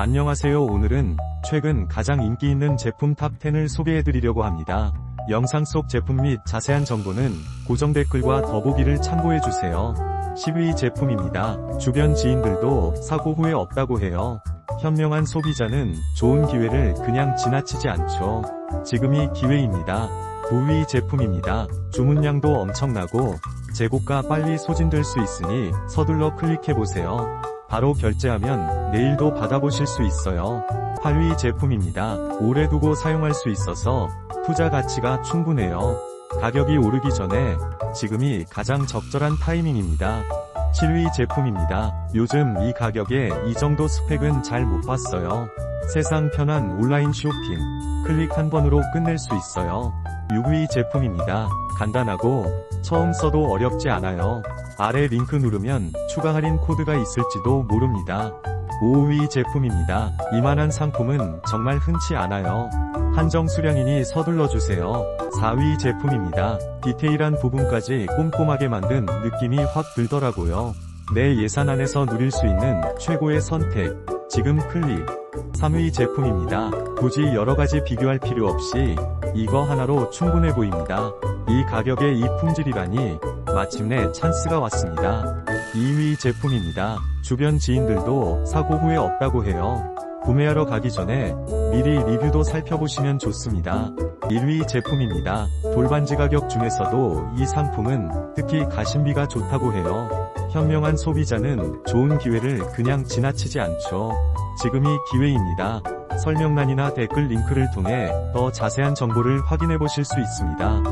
안녕하세요. 오늘은 최근 가장 인기 있는 제품 탑10을 소개해드리려고 합니다. 영상 속 제품 및 자세한 정보는 고정 댓글과 더보기를 참고해주세요. 10위 제품입니다. 주변 지인들도 사고 후에 없다고 해요. 현명한 소비자는 좋은 기회를 그냥 지나치지 않죠. 지금이 기회입니다. 9위 제품입니다. 주문량도 엄청나고 재고가 빨리 소진될 수 있으니 서둘러 클릭해보세요. 바로 결제하면 내일도 받아보실 수 있어요. 8위 제품입니다. 오래 두고 사용할 수 있어서 투자 가치가 충분해요. 가격이 오르기 전에 지금이 가장 적절한 타이밍입니다. 7위 제품입니다. 요즘 이 가격에 이 정도 스펙은 잘 못 봤어요. 세상 편한 온라인 쇼핑. 클릭 한 번으로 끝낼 수 있어요. 6위 제품입니다. 간단하고 처음 써도 어렵지 않아요. 아래 링크 누르면 추가 할인 코드가 있을지도 모릅니다. 5위 제품입니다. 이만한 상품은 정말 흔치 않아요. 한정 수량이니 서둘러 주세요. 4위 제품입니다. 디테일한 부분까지 꼼꼼하게 만든 느낌이 확 들더라고요. 내 예산 안에서 누릴 수 있는 최고의 선택. 지금 클릭. 3위 제품입니다. 굳이 여러가지 비교할 필요 없이 이거 하나로 충분해 보입니다. 이 가격에 이 품질이라니 마침내 찬스가 왔습니다. 2위 제품입니다. 주변 지인들도 사고 후에 없다고 해요. 구매하러 가기 전에 미리 리뷰도 살펴보시면 좋습니다. 1위 제품입니다. 돌반지 가격 중에서도 이 상품은 특히 가심비가 좋다고 해요. 현명한 소비자는 좋은 기회를 그냥 지나치지 않죠. 지금이 기회입니다. 설명란이나 댓글 링크를 통해 더 자세한 정보를 확인해 보실 수 있습니다.